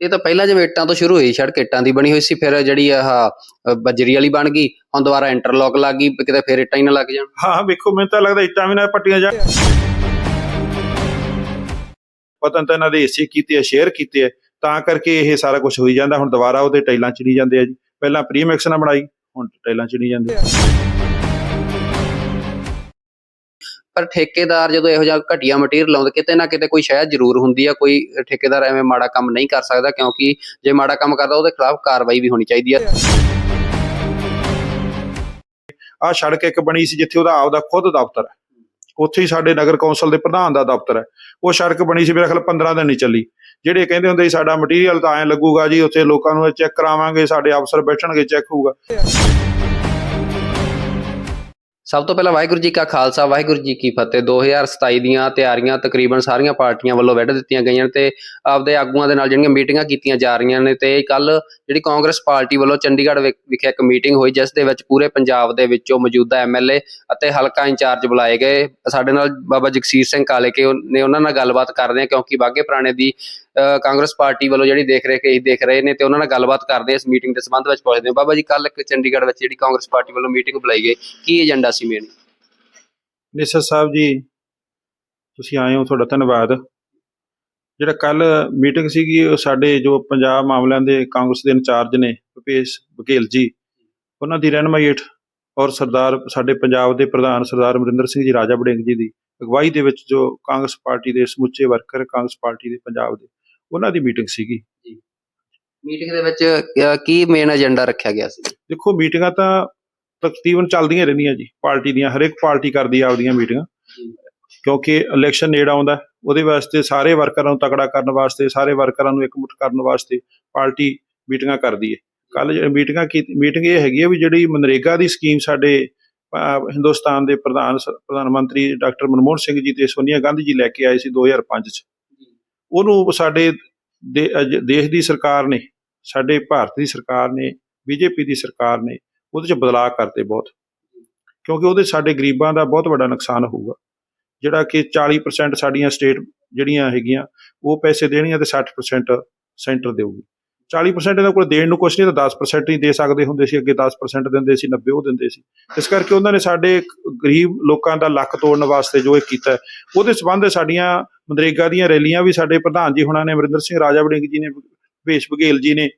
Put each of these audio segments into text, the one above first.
ਇਹ ਤਾਂ ਪਹਿਲਾਂ ਜਿਵੇਂ ਇੱਟਾਂ ਤੋਂ ਸ਼ੁਰੂ ਹੋਈ ਸੜਕ ਇੱਟਾਂ ਦੀ ਬਣੀ ਹੋਈ ਸੀ ਫਿਰ ਜਿਹੜੀ ਆਹ ਅ, ਬੱਜਰੀ ਵਾਲੀ ਬਣ ਗਈ ਹੁਣ ਦੁਬਾਰਾ ਇੰਟਰਲੌਕ ਲੱਗ ਗਈ ਕਿਤੇ ਫਿਰ ਇੱਟਾਂ ਹੀ ਨਾ ਲੱਗ ਜਾਣ। ਹਾਂ ਵੇਖੋ ਮੈਨੂੰ ਤਾਂ ਲੱਗਦਾ ਇੱਟਾਂ ਵੀ ਨਾ ਪੱਟੀਆਂ ਜਾ ਪਤਨ ਤਾਂ ਇਹਨਾਂ ਦੇ ਹਿੱਸੇ ਕੀਤੇ ਆ ਸ਼ੇਅਰ ਕੀਤੇ ਆ ਤਾਂ ਕਰਕੇ ਇਹ ਸਾਰਾ ਕੁਝ ਹੋਈ ਜਾਂਦਾ ਹੁਣ ਦੁਬਾਰਾ ਉਹਦੇ ਟਾਈਲਾਂ ਚੜੀ ਜਾਂਦੇ ਆ ਜੀ। ਪਹਿਲਾਂ ਪ੍ਰੀਮੈਕਸ ਨਾਲ ਬਣਾਈ ਹੁਣ ਟਾਈਲਾਂ ਚੜੀ ਜਾਂਦੇ ਆ ਪਰ ਠੇਕੇਦਾਰ ਜਦੋਂ ਇਹੋ ਜਿਹਾ ਘਟੀਆ ਮਟੀਰੀਅਲ ਲਾਉਂਦੇ, ਕਿਤੇ ਨਾ ਕਿਤੇ ਕੋਈ ਸ਼ਾਇਦ ਜ਼ਰੂਰ ਹੁੰਦੀ ਆ, ਕੋਈ ਠੇਕੇਦਾਰ ਐਵੇਂ ਮਾੜਾ ਕੰਮ ਨਹੀਂ ਕਰ ਸਕਦਾ, ਕਿਉਂਕਿ ਜੇ ਮਾੜਾ ਕੰਮ ਕਰਦਾ, ਉਹਦੇ ਖਿਲਾਫ ਕਾਰਵਾਈ ਵੀ ਹੋਣੀ ਚਾਹੀਦੀ ਆ। ਆਹ ਸੜਕ ਇੱਕ ਬਣੀ ਸੀ, ਜਿੱਥੇ ਉਹਦਾ ਆਪਦਾ ਖੁਦ ਦਫ਼ਤਰ ਹੈ। ਉੱਥੇ ਹੀ ਸਾਡੇ ਨਗਰ ਕੌਂਸਲ ਦੇ ਪ੍ਰਧਾਨ ਦਾ ਦਫ਼ਤਰ ਹੈ। ਉਹ ਸੜਕ ਬਣੀ ਸੀ, ਮੇਰੇ ਖਿਆਲ 15 ਦਿਨ ਨਹੀਂ ਚੱਲੀ। ਜਿਹੜੇ ਕਹਿੰਦੇ ਹੁੰਦੇ ਸੀ, ਸਾਡਾ ਮਟੀਰੀਅਲ ਤਾਂ ਐਂ ਲੱਗੂਗਾ ਜੀ, ਉੱਥੇ ਲੋਕਾਂ ਨੂੰ ਚੈੱਕ ਕਰਾਵਾਂਗੇ, ਸਾਡੇ ਅਫਸਰ ਬੈਠਣਗੇ ਚੈੱਕ ਹੋਊਗਾ। ਸਭ ਤੋਂ ਪਹਿਲਾਂ ਵਾਹਿਗੁਰੂ ਜੀ ਕਾ ਖਾਲਸਾ, ਵਾਹਿਗੁਰੂ ਜੀ ਕੀ ਫਤਿਹ। 2027 ਦੀਆਂ ਤਿਆਰੀਆਂ ਤਕਰੀਬਨ ਸਾਰੀਆਂ ਪਾਰਟੀਆਂ ਵੱਲੋਂ ਵੱਢ ਦਿੱਤੀਆਂ ਗਈਆਂ ਤੇ ਆਪਦੇ ਆਗੂਆਂ ਦੇ ਨਾਲ ਜਿਹੜੀਆਂ ਮੀਟਿੰਗਾਂ ਕੀਤੀਆਂ ਜਾ ਰਹੀਆਂ ਨੇ ਤੇ ਕੱਲ ਜਿਹੜੀ ਕਾਂਗਰਸ ਪਾਰਟੀ ਵੱਲੋਂ ਚੰਡੀਗੜ੍ਹ ਵਿਖੇ ਇੱਕ ਮੀਟਿੰਗ ਹੋਈ, ਜਿਸ ਦੇ ਵਿੱਚ ਪੂਰੇ ਪੰਜਾਬ ਦੇ ਵਿੱਚੋਂ ਮੌਜੂਦਾ ਐਮਐਲਏ ਅਤੇ ਹਲਕਾ ਇੰਚਾਰਜ ਬੁਲਾਏ ਗਏ। ਸਾਡੇ ਨਾਲ ਬਾਬਾ ਜਗਸੀਰ ਸਿੰਘ ਕਾਲੇਕੇ, ਉਹ- ਨੇ ਉਹਨਾਂ ਨਾਲ ਗੱਲਬਾਤ ਕਰਦੇ ਆ ਕਿਉਂਕਿ ਬਾਗੇ ਪੁਰਾਣੇ ਦੀ ਕਾਂਗਰਸ ਪਾਰਟੀ ਵੱਲੋਂ ਜਿਹੜੀ ਦੇਖ ਰੇਖ ਇਹ ਦੇਖ ਰਹੇ ਨੇ ਤੇ ਉਹਨਾਂ ਨਾਲ ਗੱਲਬਾਤ ਕਰਦੇ ਇਸ ਮੀਟਿੰਗ ਦੇ ਸੰਬੰਧ ਵਿੱਚ ਪੁੱਛਦੇ ਹਾਂ। ਬਾਬਾ ਜੀ ਕੱਲ ਇੱਕ ਚੰਡੀਗੜ੍ਹ ਵਿੱਚ ਜਿਹੜੀ ਕਾਂਗਰਸ ਪਾਰਟੀ ਵੱਲੋਂ ਮੀਟਿੰਗ ਬੁਲਾਈ ਗਈ, ਕੀ ਏਜੰਡਾ ਸੀ ਮੇਨ? ਨਿਸਰ ਸਾਹਿਬ ਜੀ, ਤੁਸੀਂ ਆਏ ਹੋ, ਤੁਹਾਡਾ ਧੰਨਵਾਦ। ਜਿਹੜਾ ਕੱਲ ਮੀਟਿੰਗ ਸੀਗੀ, ਉਹ ਸਾਡੇ ਜੋ ਪੰਜਾਬ ਮਾਮਲਿਆਂ ਦੇ ਕਾਂਗਰਸ ਦੇ ਇੰਚਾਰਜ ਨੇ, ਭੁਪੇਸ਼ ਬਘੇਲ ਜੀ, ਉਹਨਾਂ ਦੀ ਰਹਿਨਮਾਈ ਹੇਠ ਔਰ ਸਰਦਾਰ, ਸਾਡੇ ਪੰਜਾਬ ਦੇ ਪ੍ਰਧਾਨ ਸਰਦਾਰ ਅਮਰਿੰਦਰ ਸਿੰਘ ਜੀ, ਰਾਜਾ ਵੜਿੰਗ ਜੀ ਦੀ ਅਗਵਾਈ ਦੇ ਵਿੱਚ ਜੋ ਕਾਂਗਰਸ ਪਾਰਟੀ ਦੇ ਸਮੁੱਚੇ ਵਰਕਰ ਕਾਂਗਰਸ ਪਾਰਟੀ ਦੇ ਪੰਜਾਬ ਦੇ ਉਹਨਾਂ ਦੀ ਮੀਟਿੰਗ ਸੀਗੀ। ਮੀਟਿੰਗ ਦੇ ਵਿੱਚ ਕੀ ਮੇਨ ਏਜੰਡਾ ਰੱਖਿਆ ਗਿਆ ਸੀ? ਦੇਖੋ ਮੀਟਿੰਗਾਂ ਤਾਂ ਤਕਰੀਬਨ ਚੱਲਦੀਆਂ ਰਹਿੰਦੀਆਂ ਜੀ ਪਾਰਟੀ ਦੀਆਂ ਹਰੇਕ ਪਾਰਟੀ ਕਰਦੀ ਆ ਆਪਦੀਆਂ ਮੀਟਿੰਗਾਂ ਕਿਉਂਕਿ ਇਲੈਕਸ਼ਨ ਨੇੜ ਆਉਂਦਾ ਹੈ, ਉਹਦੇ ਵਾਸਤੇ ਸਾਰੇ ਵਰਕਰਾਂ ਨੂੰ ਤਕੜਾ ਕਰਨ ਵਾਸਤੇ ਸਾਰੇ ਵਰਕਰਾਂ ਨੂੰ ਇਕਮੁੱਠ ਕਰਨ ਵਾਸਤੇ ਪਾਰਟੀ ਮੀਟਿੰਗਾਂ ਕਰਦੀ ਹੈ ਕੱਲ ਜਿਹੜੀ ਮੀਟਿੰਗਾਂ ਕੀ ਮੀਟਿੰਗ ਇਹ ਹੈਗੀ ਹੈ ਵੀ ਜਿਹੜੀ ਮਨਰੇਗਾ ਦੀ ਸਕੀਮ ਸਾਡੇ ਅਹ, ਹਿੰਦੁਸਤਾਨ ਦੇ ਪ੍ਰਧਾਨ ਸ- ਪ੍ਰਧਾਨ ਮੰਤਰੀ ਡਾਕਟਰ ਮਨਮੋਹਨ ਸਿੰਘ ਜੀ ਤੇ ਸੋਨੀਆ ਗਾਂਧੀ ਜੀ ਲੈ ਕੇ ਆਏ ਸੀ 2005 ਚ। ਉਹਨੂੰ ਸਾਡੇ ਦੇ- ਅਜ- ਦੇਸ਼ ਦੀ ਸਰਕਾਰ ਨੇ, ਸਾਡੇ ਭਾਰਤ ਦੀ ਸਰਕਾਰ ਨੇ ਬੀਜੇਪੀ ਦੀ ਸਰਕਾਰ ਨੇ ਉਹਦੇ ਚ ਬਦਲਾਅ ਕਰਤੇ ਬਹੁਤ। ਕਿਉਂਕਿ ਉਹਦੇ ਸਾਡੇ ਗਰੀਬਾਂ ਦਾ ਬਹੁਤ ਵੱਡਾ ਨੁਕਸਾਨ ਹੋਊਗਾ। ਜਿਹੜਾ ਕਿ 40% ਸਾਡੀਆਂ ਸਟੇਟ ਜਿਹੜੀਆਂ ਹੈਗੀਆਂ, ਉਹ ਪੈਸੇ ਦੇਣੀਆਂ ਤੇ 60% ਸੈਂਟਰ ਦੇਊਗੀ। 40% ਇਹਨਾਂ ਕੋਲ ਦੇਣ ਨੂੰ ਕੁਛ ਨਹੀਂ, ਤਾਂ 10% ਹੀ ਦੇ ਸਕਦੇ ਹੁੰਦੇ ਸੀ, ਅੱਗੇ 10% ਦਿੰਦੇ ਸੀ 90 ਉਹ ਦਿੰਦੇ ਸੀ। ਇਸ ਕਰਕੇ ਉਹਨਾਂ ਨੇ ਸਾਡੇ ਗਰੀਬ ਲੋਕਾਂ ਦਾ ਲੱਕ ਤੋੜਨ ਵਾਸਤੇ ਜੋ ਇਹ ਕੀਤਾ, ਉਹਦੇ ਸਬੰਧ ਸਾਡੀਆਂ ਮਨਰੇਗਾ ਦੀਆਂ ਰੈਲੀਆਂ ਵੀ ਸਾਡੇ ਪ੍ਰਧਾਨ ਜੀ ਹੁਣਾਂ ਨੇ, ਅਮਰਿੰਦਰ ਸਿੰਘ ਰਾਜਾ ਵੜਿੰਗ ਜੀ ਨੇ, ਭੇਸ਼ ਬਘੇਲ ਜੀ ਨੇ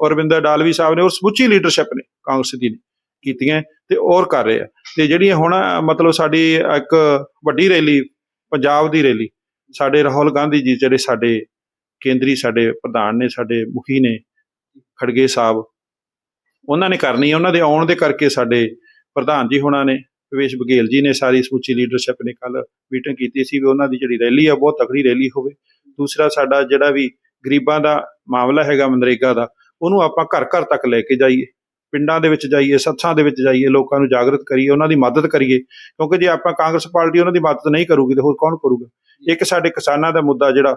ਔਰ ਰਵਿੰਦਰ ਡਾਲਵੀ ਸਾਹਿਬ ਨੇ ਔਰ ਸਮੁੱਚੀ ਲੀਡਰਸ਼ਿਪ ਨੇ, ਕਾਂਗਰਸ ਦੀ ਨੇ, ਕੀਤੀਆਂ ਤੇ ਔਰ ਕਰ ਰਹੇ ਆ। ਤੇ ਜਿਹੜੀਆਂ ਹੁਣ ਮਤਲਬ ਸਾਡੀ ਇੱਕ ਵੱਡੀ ਰੈਲੀ, ਪੰਜਾਬ ਦੀ ਰੈਲੀ, ਸਾਡੇ ਰਾਹੁਲ ਗਾਂਧੀ ਜੀ ਜਿਹੜੇ ਸਾਡੇ ਕੇਂਦਰੀ ਸਾਡੇ ਪ੍ਰਧਾਨ ਨੇ, ਸਾਡੇ ਮੁਖੀ ਨੇ, ਖੜਗੇ ਸਾਹਿਬ, ਉਹਨਾਂ ਨੇ ਕਰਨੀ ਹੈ। ਉਹਨਾਂ ਦੇ ਆਉਣ ਦੇ ਕਰਕੇ ਸਾਡੇ ਪ੍ਰਧਾਨ ਜੀ ਹੁਣਾਂ ਨੇ ਭਵੇਸ਼ ਬਘੇਲ ਜੀ ਨੇ ਸਾਰੀ ਸਮੁੱਚੀ ਲੀਡਰਸ਼ਿਪ ਨੇ ਕੱਲ ਮੀਟਿੰਗ ਕੀਤੀ ਸੀ ਵੀ ਉਹਨਾਂ ਦੀ ਜਿਹੜੀ ਰੈਲੀ ਆ, ਬਹੁਤ ਤਕੜੀ ਰੈਲੀ ਹੋਵੇ। ਦੂਸਰਾ ਸਾਡਾ ਜਿਹੜਾ ਵੀ ਗਰੀਬਾਂ ਦਾ ਮਾਮਲਾ ਹੈਗਾ, ਮਨਰੇਗਾ ਦਾ, ਉਹਨੂੰ ਆਪਾਂ ਘਰ ਘਰ ਤੱਕ ਲੈ ਕੇ ਜਾਈਏ। ਪਿੰਡਾਂ ਦੇ ਵਿੱਚ ਜਾਈਏ, ਸੱਥਾਂ ਦੇ ਵਿੱਚ ਜਾਈਏ, ਲੋਕਾਂ ਨੂੰ ਜਾਗਰਤ ਕਰੀਏ, ਉਹਨਾਂ ਦੀ ਮਦਦ ਕਰੀਏ। ਕਿਉਂਕਿ ਜੇ ਆਪਾਂ ਕਾਂਗਰਸ ਪਾਰਟੀ ਉਹਨਾਂ ਦੀ ਮਦਦ ਨਹੀਂ ਕਰੂਗੀ ਤਾਂ ਹੋਰ ਕੌਣ ਕਰੂਗਾ? ਇੱਕ ਸਾਡੇ ਕਿਸਾਨਾਂ ਦਾ ਮੁੱਦਾ ਜਿਹੜਾ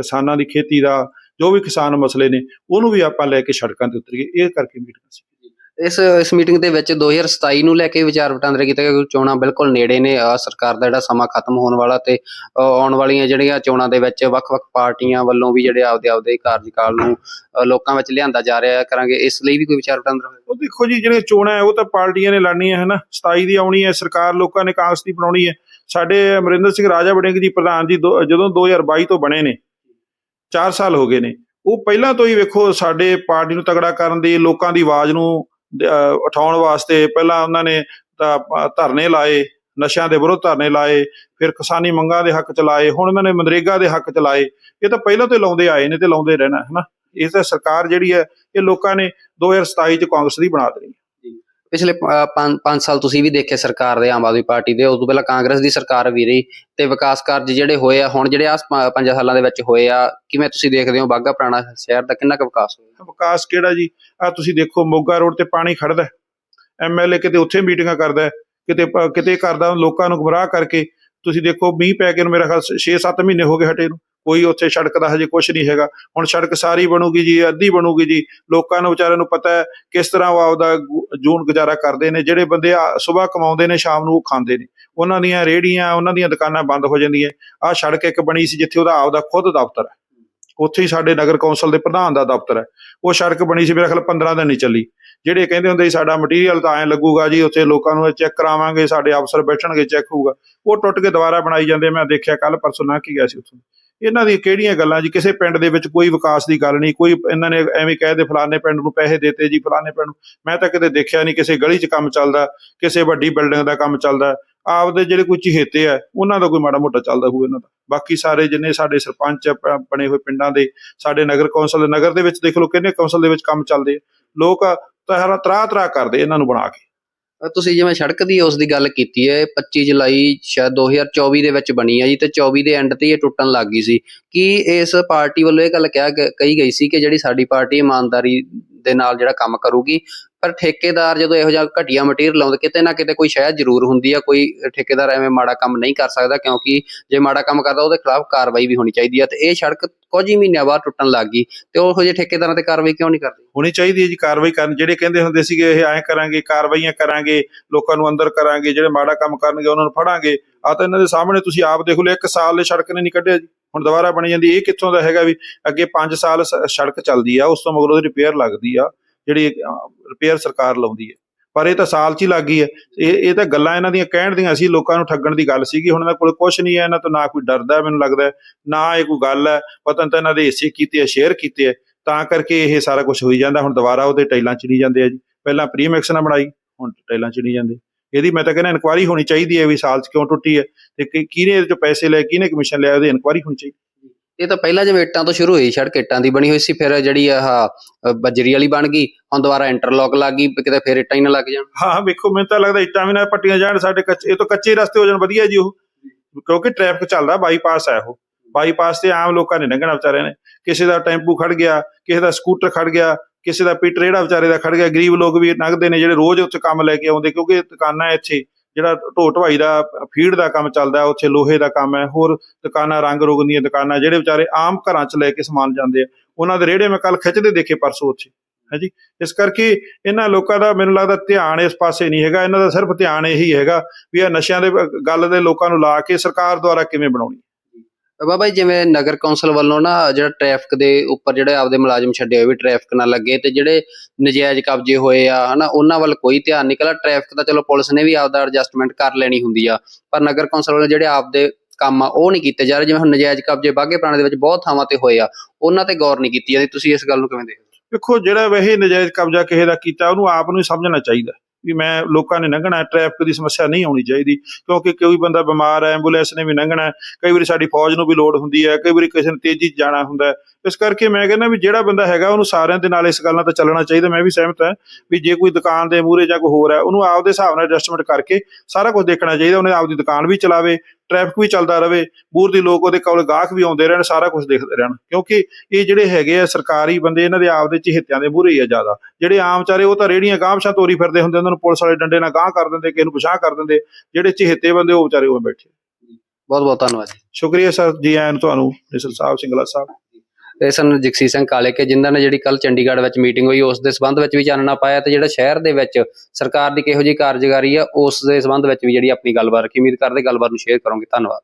ਕਿਸਾਨਾਂ ਦੀ ਖੇਤੀ ਦਾ ਜੋ ਵੀ ਕਿਸਾਨ ਮਸਲੇ ਨੇ ਉਹਨੂੰ ਵੀ ਆਪਾਂ ਲੈ ਕੇ ਸੜਕਾਂ ਤੇ ਉਤਰੀਏ। ਇਹ ਕਰਕੇ ਮੀਟਿੰਗ ਸੀ ਇਸ ਇਸ ਮੀਟਿੰਗ ਦੇ ਵਿੱਚ 2027 ਨੂੰ ਲੈ ਕੇ ਵਿਚਾਰ ਵਟਾਂਦਰੇ ਕੀਤੇ ਗਏ ਚੋਣਾਂ ਬਿਲਕੁਲ ਨੇੜੇ ਨੇ। ਸਰਕਾਰ ਦਾ ਜਿਹੜਾ ਸਮਾਂ ਖਤਮ ਹੋਣ ਵਾਲਾ ਤੇ ਆਉਣ ਵਾਲੀਆਂ ਜਿਹੜੀਆਂ ਚੋਣਾਂ ਦੇ ਵਿੱਚ ਵੱਖ-ਵੱਖ ਪਾਰਟੀਆਂ ਵੱਲੋਂ ਵੀ ਜਿਹੜੇ ਆਪਦੇ ਆਪਦੇ ਕਾਰਜਕਾਲ ਨੂੰ ਲੋਕਾਂ ਵਿੱਚ ਲਿਆਂਦਾ ਜਾ ਰਿਹਾ ਕਰਾਂਗੇ। ਇਸ ਲਈ ਵੀ ਕੋਈ ਵਿਚਾਰ ਵਟਾਂਦਰਾ ਹੋਵੇਗਾ ਉਹ ਦੇਖੋ ਜੀ ਜਿਹੜੇ ਚੋਣਾਂ ਹੈ ਉਹ ਤਾਂ ਪਾਰਟੀਆਂ ਨੇ ਲੜਨੀਆਂ ਹੈ ਨਾ। 27 ਦੀ ਆਉਣੀ ਹੈ ਸਰਕਾਰ ਲੋਕਾਂ ਨੇ ਕਾਂਗਰਸ ਦੀ ਬਣਾਉਣੀ ਹੈ। ਸਾਡੇ ਅਮਰਿੰਦਰ ਸਿੰਘ ਰਾਜਾ ਵੜਿੰਗ ਜੀ ਪ੍ਰਧਾਨ ਜੀ ਜਦੋਂ 2022 ਤੋਂ ਬਣੇ ਨੇ 4 ਸਾਲ ਹੋ ਗਏ ਨੇ। ਉਹ ਪਹਿਲਾਂ ਤੋਂ ਹੀ ਵੇਖੋ ਸਾਡੇ ਪਾਰਟੀ ਨੂੰ ਤਗੜਾ ਕਰਨ ਦੀ, ਲੋਕਾਂ ਦੀ ਆਵਾਜ਼ ਨੂੰ ਉਠਾਉਣ ਵਾਸਤੇ ਪਹਿਲਾਂ ਉਹਨਾਂ ਨੇ ਧਰਨੇ ਲਾਏ, ਨਸ਼ਿਆਂ ਦੇ ਵਿਰੁੱਧ ਧਰਨੇ ਲਾਏ, ਫਿਰ ਕਿਸਾਨੀ ਮੰਗਾਂ ਦੇ ਹੱਕ ਚ ਲਾਏ, ਹੁਣ ਉਹਨਾਂ ਨੇ ਮਨਰੇਗਾ ਦੇ ਹੱਕ ਚ ਲਾਏ। ਇਹ ਤਾਂ ਪਹਿਲਾਂ ਤੋਂ ਹੀ ਲਾਉਂਦੇ ਆਏ ਨੇ ਤੇ ਲਾਉਂਦੇ ਰਹਿਣਾ ਹੈ ਨਾ ਇਹ ਤਾਂ ਸਰਕਾਰ ਜਿਹੜੀ ਹੈ, ਇਹ ਲੋਕਾਂ ਨੇ 2027 ਚ ਕਾਂਗਰਸ ਦੀ ਬਣਾ ਦੇਣੀ ਪਿਛਲੇ 5 ਸਾਲ ਤੁਸੀਂ ਵੀ ਦੇਖੇ ਸਰਕਾਰ ਦੇ ਆਮ ਆਦਮੀ ਪਾਰਟੀ ਦੇ, ਉਸ ਤੋਂ ਪਹਿਲਾਂ ਕਾਂਗਰਸ ਦੀ ਸਰਕਾਰ ਵੀ ਰਹੀ ਤੇ ਵਿਕਾਸ ਕਾਰਜ ਜਿਹੜੇ ਹੋਏ ਆ, ਹੁਣ ਜਿਹੜੇ ਆ 5 ਸਾਲਾਂ ਦੇ ਵਿੱਚ ਹੋਏ ਆ, ਕਿਵੇਂ ਤੁਸੀਂ ਦੇਖਦੇ ਹੋ ਬਾਗਾ ਪੁਰਾਣਾ ਸ਼ਹਿਰ ਦਾ ਕਿੰਨਾ ਕੁ ਵਿਕਾਸ ਹੋਇਆ? ਵਿਕਾਸ ਕਿਹੜਾ ਜੀ? ਆ ਤੁਸੀਂ ਦੇਖੋ ਮੋਗਾ ਰੋਡ ਤੇ ਪਾਣੀ ਖੜਦਾ ਐਮਐਲਏ ਕਿਤੇ ਉੱਥੇ ਮੀਟਿੰਗਾਂ ਕਰਦਾ ਕਿਤੇ ਕਿਤੇ ਕਰਦਾ ਲੋਕਾਂ ਨੂੰ ਗੁੰਮਰਾਹ ਕਰਕੇ ਤੁਸੀਂ ਦੇਖੋ ਮੀਂਹ ਪੈ ਕੇ ਨੂੰ ਮੇਰਾ ਖਿਆਲ 6-7 ਮਹੀਨੇ ਹੋ ਗਏ ਹਟੇ ਨੂੰ। ਕੋਈ ਉੱਥੇ ਸੜਕ ਦਾ ਹਜੇ ਕੁਝ ਨਹੀਂ ਹੈਗਾ। ਹੁਣ ਸੜਕ ਸਾਰੀ ਬਣੂਗੀ ਜੀ, ਅੱਧੀ ਬਣੂਗੀ ਜੀ। ਲੋਕਾਂ ਨੂੰ, ਵਿਚਾਰਿਆਂ ਨੂੰ ਪਤਾ ਹੈ ਕਿਸ ਤਰ੍ਹਾਂ ਉਹ ਆਪਦਾ ਜੂਨ ਗੁਜ਼ਾਰਾ ਕਰਦੇ ਨੇ। ਜਿਹੜੇ ਬੰਦੇ ਸਵੇਰ ਕਮਾਉਂਦੇ ਨੇ, ਸ਼ਾਮ ਨੂੰ ਉਹ ਖਾਂਦੇ ਨੇ। ਉਹਨਾਂ ਦੀਆਂ ਰੇੜੀਆਂ ਉਹਨਾਂ ਦੀਆਂ ਦੁਕਾਨਾਂ ਬੰਦ ਹੋ ਜਾਂਦੀਆਂ। ਆ ਸੜਕ ਇੱਕ ਬਣੀ ਸੀ ਜਿੱਥੇ ਉਹਦਾ ਆਪਦਾ ਖੁਦ ਦਫ਼ਤਰ ਹੈ। ਉੱਥੇ ਹੀ ਸਾਡੇ ਨਗਰ ਕੌਂਸਲ ਦੇ ਪ੍ਰਧਾਨ ਦਾ ਦਫ਼ਤਰ ਹੈ। ਉਹ ਸੜਕ ਬਣੀ ਸੀ, ਮੇਰੇ ਖਿਆਲ 15 ਦਿਨ ਨਹੀਂ ਚੱਲੀ। ਜਿਹੜੇ ਕਹਿੰਦੇ ਹੁੰਦੇ ਸੀ, ਸਾਡਾ ਮਟੀਰੀਅਲ ਤਾਂ ਐਂ ਲੱਗੂਗਾ ਜੀ, ਉੱਥੇ ਲੋਕਾਂ ਨੂੰ ਚੈੱਕ ਕਰਾਵਾਂਗੇ, ਸਾਡੇ ਅਫਸਰ ਬੈਠਣਗੇ ਚੈੱਕ ਹੋਊਗਾ। ਉਹ ਟੁੱਟ ਕੇ ਦੁਬਾਰਾ ਬਣਾਈ ਜਾਂਦੇ ਮੈਂ ਦੇਖਿਆ ਕੱਲ ਪਰਸੋਂ ਨਾ ਕੀ ਗਿਆ ਸੀ ਉੱਥੋਂ? ਇਹਨਾਂ ਦੀ ਕਿਹੜੀਆਂ ਗੱਲਾਂ? ਜੀ ਕਿਸੇ ਪਿੰਡ ਦੇ ਵਿੱਚ ਕੋਈ ਵਿਕਾਸ ਦੀ ਗੱਲ ਨਹੀਂ, ਕੋਈ ਇਹਨਾਂ ਨੇ ਐਵੇਂ ਕਹਿ ਦੇ ਫਲਾਣੇ ਪਿੰਡ ਨੂੰ ਪੈਸੇ ਦਿੱਤੇ ਜੀ, ਫਲਾਣੇ ਪਿੰਡ ਨੂੰ। ਮੈਂ ਤਾਂ ਕਿਤੇ ਦੇਖਿਆ ਨਹੀਂ ਕਿਸੇ ਗਲੀ 'ਚ ਕੰਮ ਚੱਲਦਾ, ਕਿਸੇ ਵੱਡੀ ਬਿਲਡਿੰਗ ਦਾ ਕੰਮ ਚੱਲਦਾ। ਆਪਦੇ ਜਿਹੜੇ ਕੋਈ ਚਹੇਤੇ ਆ, ਉਹਨਾਂ ਦਾ ਕੋਈ ਮਾੜਾ ਮੋਟਾ ਚੱਲਦਾ ਹੋਊ ਇਹਨਾਂ ਦਾ। ਬਾਕੀ ਸਾਰੇ ਜਿੰਨੇ ਸਾਡੇ ਸਰਪੰਚ ਬਣੇ ਹੋਏ ਪਿੰਡਾਂ ਦੇ, ਸਾਡੇ ਨਗਰ ਕੌਂਸਲ, ਨਗਰ ਦੇ ਵਿੱਚ ਦੇਖ ਲਓ ਕਿੰਨੇ ਕੌਂਸਲ ਦੇ ਵਿੱਚ ਕੰਮ ਚੱਲਦੇ ਆ। ਲੋਕ ਤਰਾ ਤਰਾ ਤਰਾ ਕਰਦੇ ਇਹਨਾਂ ਨੂੰ ਬਣਾ ਕੇ। ਤੁਸੀਂ ਜਿਵੇਂ ਸੜਕ ਦੀ ਉਸ ਦੀ ਗੱਲ ਕੀਤੀ ਹੈ 25 ਜੁਲਾਈ ਸ਼ਾਇਦ 2024 ਦੇ ਵਿੱਚ ਬਣੀ ਹੈ ਜੀ ਤੇ 24 ਦੇ ਐਂਡ ਤੇ ਇਹ ਟੁੱਟਣ ਲੱਗ ਗਈ ਸੀ। ਕੀ ਇਸ ਪਾਰਟੀ ਵੱਲੋਂ ਇਹ ਗੱਲ ਕਿਹਾ ਗ- ਕਹੀ ਗਈ ਸੀ ਕਿ ਜਿਹੜੀ ਸਾਡੀ ਪਾਰਟੀ ਇਮਾਨਦਾਰੀ ਦੇ ਨਾਲ ਜਿਹੜਾ ਕੰਮ ਕਰੂਗੀ। ਪਰ ਠੇਕੇਦਾਰ ਜਦੋਂ ਇਹੋ ਜਿਹਾ ਘਟੀਆ ਮਟੀਰੀਅਲ ਲਾਉਂਦੇ, ਕਿਤੇ ਨਾ ਕਿਤੇ ਕੋਈ ਸ਼ਾਇਦ ਜ਼ਰੂਰ ਹੁੰਦੀ ਆ, ਕੋਈ ਠੇਕੇਦਾਰ ਐਵੇਂ ਮਾੜਾ ਕੰਮ ਨਹੀਂ ਕਰ ਸਕਦਾ, ਕਿਉਂਕਿ ਜੇ ਮਾੜਾ ਕੰਮ ਕਰਦਾ ਉਹਦੇ ਖਿਲਾਫ ਕਾਰਵਾਈ ਵੀ ਹੋਣੀ ਚਾਹੀਦੀ ਆ ਤੇ ਇਹ ਸੜਕ ਕੁਝ ਹੀ ਮਹੀਨਿਆਂ ਬਾਅਦ ਟੁੱਟਣ ਲੱਗ ਗਈ ਤੇ ਉਹੋ ਜਿਹੇ ਠੇਕੇਦਾਰਾਂ ਤੇ ਕਾਰਵਾਈ ਕਿਉਂ ਨਹੀਂ ਕਰਦੇ? ਹੋਣੀ ਚਾਹੀਦੀ ਹੈ ਜੀ ਕਾਰਵਾਈ ਕਰਨ, ਜਿਹੜੇ ਕਹਿੰਦੇ ਹੁੰਦੇ ਸੀਗੇ ਇਹ ਐਂ ਕਰਾਂਗੇ, ਕਾਰਵਾਈਆਂ ਕਰਾਂਗੇ, ਲੋਕਾਂ ਨੂੰ ਅੰਦਰ ਕਰਾਂਗੇ, ਜਿਹੜੇ ਮਾੜਾ ਕੰਮ ਕਰਨਗੇ ਉਹਨਾਂ ਨੂੰ ਫੜਾਂਗੇ। ਆ ਤਾਂ ਇਹਨਾਂ ਦੇ ਸਾਹਮਣੇ ਤੁਸੀਂ ਆਪ ਦੇਖ ਲਓ, ਇੱਕ ਸਾਲ ਦੇ ਸੜਕ ਨੇ ਨਹੀਂ ਕੱਢਿਆ ਜੀ। ਹੁਣ ਦੁਬਾਰਾ ਬਣੀ ਜਾਂਦੀ, ਇਹ ਕਿੱਥੋਂ ਦਾ ਹੈਗਾ ਵੀ ਅੱਗੇ 5 ਸਾਲ ਸ- ਸੜਕ ਚੱਲਦੀ ਆ, ਉਸ ਤੋਂ ਮਗਰੋਂ ਉਹਦੀ ਰਿਪੇਅਰ ਲੱਗਦੀ ਆ, ਜਿਹੜੀ ਰਿਪੇਅਰ ਸਰਕਾਰ ਲਾਉਂਦੀ ਹੈ ਪਰ ਇਹ ਤਾਂ ਸਾਲ 'ਚ ਹੀ ਲੱਗ ਗਈ ਹੈ ਇਹ ਇਹ ਤਾਂ ਗੱਲਾਂ ਇਹਨਾਂ ਦੀਆਂ ਕਹਿਣ ਦੀਆਂ ਸੀ, ਲੋਕਾਂ ਨੂੰ ਠੱਗਣ ਦੀ ਗੱਲ ਸੀਗੀ। ਹੁਣ ਇਹਨਾਂ ਕੋਲ ਕੁਝ ਨਹੀਂ ਹੈ, ਇਹਨਾਂ ਤੋਂ ਨਾ ਕੋਈ ਡਰਦਾ ਮੈਨੂੰ ਲੱਗਦਾ ਨਾ ਇਹ ਕੋਈ ਗੱਲ ਹੈ, ਪਤਾ ਨਹੀਂ ਤਾਂ ਇਹਨਾਂ ਦੇ ਹਿੱਸੇ ਕੀਤੇ ਆ ਸ਼ੇਅਰ ਕੀਤੇ ਆ। ਤਾਂ ਕਰਕੇ ਇਹ ਸਾਰਾ ਕੁਝ ਹੋਈ ਜਾਂਦਾ। ਹੁਣ ਦੁਬਾਰਾ ਉਹਦੇ ਟਾਈਲਾਂ ਚੜੀ ਜਾਂਦੇ ਆ ਜੀ। ਪਹਿਲਾਂ ਪ੍ਰੀਮਿਕਸ ਨਾਲ ਬਣਾਈ, ਹੁਣ ਟਾਈਲਾਂ ਚੜੀ ਜਾਂਦੇ। ਇਹਦੀ ਮੈਂ ਤਾਂ ਕਹਿੰਦਾ ਇਨਕੁਆਰੀ ਹੋਣੀ ਚਾਹੀਦੀ ਹੈ ਵੀ ਸਾਲ 'ਚ ਕਿਉਂ ਟੁੱਟੀ ਹੈ ਤੇ ਕਿ- ਕਿਹਨੇ ਇਹਦੇ 'ਚੋਂ ਪੈਸੇ ਲਏ ਕਿਹਨੇ ਕਮਿਸ਼ਨ ਲਿਆ ਉਹਦੀ ਇਨਕੁਆਰੀ ਹੋਣੀ ਚਾਹੀਦੀ। ਇਹ ਤਾਂ ਪਹਿਲਾਂ ਜਿਵੇਂ ਇੱਟਾਂ ਤੋਂ ਸ਼ੁਰੂ ਹੋਈ ਸੜਕ ਇੱਟਾਂ ਦੀ ਬਣੀ ਹੋਈ ਸੀ ਫਿਰ ਜਿਹੜੀ ਆਹ ਬਜਰੀ ਵਾਲੀ ਬਣ ਗਈ ਹੁਣ ਦੁਬਾਰਾ ਇੰਟਰਲੌਕ ਲੱਗ ਗਈ ਕਿਤੇ ਫਿਰ ਇੱਟਾਂ ਹੀ ਨਾ ਲੱਗ ਜਾਣ। ਹਾਂ ਹਾਂ ਵੇਖੋ ਮੈਨੂੰ ਤਾਂ ਲੱਗਦਾ ਇੱਟਾਂ ਵੀ ਨਾ ਪੱਟੀਆਂ ਜਾਣ ਸਾਡੇ ਕੱਚੇ ਇਹ ਤਾਂ ਕੱਚੇ ਰਸਤੇ ਹੋ ਜਾਣ ਵਧੀਆ ਜੀ ਉਹ। ਕਿਉਂਕਿ ਟ੍ਰੈਫਿਕ ਚੱਲਦਾ ਬਾਈਪਾਸ ਹੈ ਉਹ। ਬਾਈਪਾਸ ਤੇ ਆਮ ਲੋਕਾਂ ਨੇ ਲੰਘਣਾ ਵਿਚਾਰਿਆਂ ਨੇ। ਕਿਸੇ ਦਾ ਟੈਂਪੂ ਖੜ ਗਿਆ ਕਿਸੇ ਦਾ ਸਕੂਟਰ ਖੜ ਗਿਆ ਕਿਸੇ ਦਾ ਪੀਟਰ ਜਿਹੜਾ ਵਿਚਾਰੇ ਦਾ ਖੜ ਗਿਆ, ਗਰੀਬ ਲੋਕ ਵੀ ਲੰਘਦੇ ਨੇ ਜਿਹੜੇ ਰੋਜ਼ ਉੱਥੇ ਕੰਮ ਲੈ ਕੇ ਆਉਂਦੇ, ਕਿਉਂਕਿ ਦੁਕਾਨਾਂ ਇੱਥੇ, ਜਿਹੜਾ ਢੋ ਢਵਾਈ ਦਾ, ਫੀਡ ਦਾ ਕੰਮ ਚੱਲਦਾ, ਉੱਥੇ ਲੋਹੇ ਦਾ ਕੰਮ ਹੈ, ਹੋਰ ਦੁਕਾਨਾਂ ਰੰਗ ਰੋਗਨ ਦੀਆਂ ਦੁਕਾਨਾਂ, ਜਿਹੜੇ ਵਿਚਾਰੇ ਆਮ ਘਰਾਂ 'ਚ ਲੈ ਕੇ ਸਮਾਨ ਜਾਂਦੇ ਆ, ਉਹਨਾਂ ਦੇ ਰੇੜੇ ਮੈਂ ਕੱਲ ਖਿੱਚਦੇ ਦੇਖੇ ਪਰਸੋਂ ਉੱਥੇ ਹਾਂਜੀ ਇਸ ਕਰਕੇ ਇਹਨਾਂ ਲੋਕਾਂ ਦਾ ਮੈਨੂੰ ਲੱਗਦਾ ਧਿਆਨ ਇਸ ਪਾਸੇ ਨਹੀਂ ਹੈਗਾ, ਇਹਨਾਂ ਦਾ ਸਿਰਫ ਧਿਆਨ ਇਹੀ ਹੈਗਾ ਵੀ ਇਹ ਨਸ਼ਿਆਂ ਦੇ ਗੱਲ ਦੇ ਲੋਕਾਂ ਨੂੰ ਲਾ ਕੇ ਸਰਕਾਰ ਦੁਆਰਾ ਕਿਵੇਂ ਬਣਾਉਣੀ ਤਾਂ ਬਾਬਾ ਜੀ, ਜਿਵੇਂ ਨਗਰ ਕੌਂਸਲ ਵੱਲੋਂ ਨਾ ਜਿਹੜਾ ਟ੍ਰੈਫਿਕ ਦੇ ਉੱਪਰ ਜਿਹੜੇ ਆਪਦੇ ਮੁਲਾਜ਼ਮ ਛੱਡੇ ਹੋਏ ਵੀ ਟ੍ਰੈਫਿਕ ਨਾ ਲੱਗੇ ਤੇ ਜਿਹੜੇ ਨਜਾਇਜ਼ ਕਬਜ਼ੇ ਹੋਏ ਆ, ਹਨਾ, ਉਹਨਾਂ ਵੱਲ ਕੋਈ ਧਿਆਨ ਨਹੀਂ। ਕਲਾ ਟ੍ਰੈਫਿਕ ਤਾਂ ਚਲੋ ਪੁਲਿਸ ਨੇ ਵੀ ਆਪਦਾ ਐਡਜਸਟਮੈਂਟ ਕਰ ਲੈਣੀ ਹੁੰਦੀ ਆ, ਪਰ ਨਗਰ ਕੌਂਸਲ ਵੱਲੋਂ ਜਿਹੜੇ ਆਪਦੇ ਕੰਮ ਆ, ਉਹ ਨਹੀਂ ਕੀਤੇ ਜਾ ਰਹੇ। ਜਿਵੇਂ ਹੁਣ ਨਜਾਇਜ਼ ਕਬਜ਼ੇ ਬਾਗੇ ਪੁਰਾਣੇ ਦੇ ਵਿੱਚ ਬਹੁਤ ਥਾਵਾਂ ਤੇ ਹੋਏ ਆ, ਉਹਨਾਂ ਤੇ ਗੌਰ ਨਹੀਂ ਕੀਤੀ ਜਾਂਦੀ। ਤੁਸੀਂ ਇਸ ਗੱਲ ਨੂੰ ਕਿਵੇਂ ਦੇਖਦੇ ਹੋ? ਵੇਖੋ ਜਿਹੜਾ ਵੈਸੇ ਨਜਾਇਜ਼ ਕਬਜ਼ਾ ਕਿਸੇ ਦਾ ਕੀਤਾ, ਉਹਨੂੰ ਆਪ ਨੂੰ ਹੀ ਸਮਝਣਾ ਚਾਹੀਦਾ। ਵੀ ਮੈਂ ਲੋਕਾਂ ਨੇ ਲੰਘਣਾ ਟ੍ਰੈਫਿਕ ਦੀ ਸਮੱਸਿਆ ਨਹੀਂ ਆਉਣੀ ਚਾਹੀਦੀ। ਕਿਉਂਕਿ ਕੋਈ ਬੰਦਾ ਬਿਮਾਰ ਹੈ ਐਂਬੂਲੈਂਸ ਨੇ ਵੀ ਲੰਘਣਾ ਕਈ ਵਾਰੀ ਸਾਡੀ ਫੌਜ ਨੂੰ ਵੀ ਲੋੜ ਹੁੰਦੀ ਹੈ, ਕਈ ਵਾਰੀ ਕਿਸੇ ਨੇ ਤੇਜ਼ੀ ਜਾਣਾ ਹੁੰਦਾ ਇਸ ਕਰਕੇ ਮੈਂ ਕਹਿੰਦਾ ਵੀ ਜਿਹੜਾ ਬੰਦਾ ਹੈਗਾ, ਉਹਨੂੰ ਸਾਰਿਆਂ ਦੇ ਨਾਲ ਇਸ ਗੱਲਾਂ ਤੇ ਚੱਲਣਾ ਚਾਹੀਦਾ, ਮੈਂ ਵੀ ਸਹਿਮਤ ਹਾਂ ਵੀ ਜੇ ਕੋਈ ਦੁਕਾਨ ਦੇ ਮੂਹਰੇ ਜਾਂ ਕੋਈ ਹੋਰ ਹੈ, ਉਹਨੂੰ ਆਪਦੇ ਹਿਸਾਬ ਨਾਲ ਐਡਜਸਟਮੈਂਟ ਕਰਕੇ ਸਾਰਾ ਕੁਝ ਦੇਖਣਾ ਚਾਹੀਦਾ, ਉਹਨੇ ਆਪਦੀ ਦੁਕਾਨ ਵੀ ਚਲਾਵੇ ਟ੍ਰੈਫਿਕ ਵੀ ਚੱਲਦਾ ਰਵੇ ਬੂਰ ਦੀ ਲੋਕ ਉਹਦੇ ਕੋਲ ਗਾਹਕ ਵੀ ਆਉਂਦੇ ਰਹਿਣ ਸਾਰਾ ਕੁਝ ਦੇਖਦੇ ਰਹਿਣ। ਕਿਉਂਕਿ ਇਹ ਜਿਹੜੇ ਹੈਗੇ ਆ ਸਰਕਾਰੀ ਬੰਦੇ ਇਹਨਾਂ ਦੇ ਆਪਦੇ ਚਹੇਤਿਆਂ ਦੇ ਮੂਹਰੇ ਹੀ ਆ ਜ਼ਿਆਦਾ। ਜਿਹੜੇ ਆਮ ਚਾਰੇ ਉਹ ਤਾਂ ਰੇੜੀਆਂ ਗਾਂਵਸ਼ਾਂ ਤੋਰੀ ਫਿਰਦੇ ਹੁੰਦੇ ਉਹਨਾਂ ਨੂੰ ਪੁਲਿਸ ਵਾਲੇ ਡੰਡੇ ਨਾਲ ਗਾਂਹ ਕਰ ਦਿੰਦੇ ਕਿਸੇ ਨੂੰ ਪਛਾਣ ਕਰ ਦਿੰਦੇ। ਜਿਹੜੇ ਚਹੇਤੇ ਬੰਦੇ ਉਹ ਵਿਚਾਰੇ ਉਹ ਬੈਠੇ। ਬਹੁਤ ਬਹੁਤ ਧੰਨਵਾਦ ਜੀ। ਸ਼ੁਕਰੀਆ ਸਰ। ਜੀ ਆਇਆਂ ਨੂੰ ਤੁਹਾਨੂੰ ਨਿਸਲ ਸਾਹਿਬ ਸਿੰਗਲਾ ਸਾਹਿਬ। ਇਹ ਸਨ ਜਗਸੀ ਸਿੰਘ ਕਾਲੇ ਕੇ ਜਿਨ੍ਹਾਂ ਨੇ ਜਿਹੜੀ ਕੱਲ ਚੰਡੀਗੜ੍ਹ ਵਿੱਚ ਮੀਟਿੰਗ ਹੋਈ, ਉਸ ਦੇ ਸਬੰਧ ਵਿੱਚ ਵੀ ਚਾਨਣਾ ਪਾਇਆ ਤੇ ਜਿਹੜਾ ਸ਼ਹਿਰ ਦੇ ਵਿੱਚ ਸਰਕਾਰ ਦੀ ਕਿਹੋ ਜਿਹੀ ਕਾਰਜਕਾਰੀ ਆ, ਉਸ ਦੇ ਸਬੰਧ ਵਿੱਚ ਵੀ ਜਿਹੜੀ ਆਪਣੀ ਗੱਲਬਾਤ ਰੱਖੀ। ਉਮੀਦ ਕਰਦੇ ਗੱਲਬਾਤ ਨੂੰ ਸ਼ੇਅਰ ਕਰੋਗੇ। ਧੰਨਵਾਦ।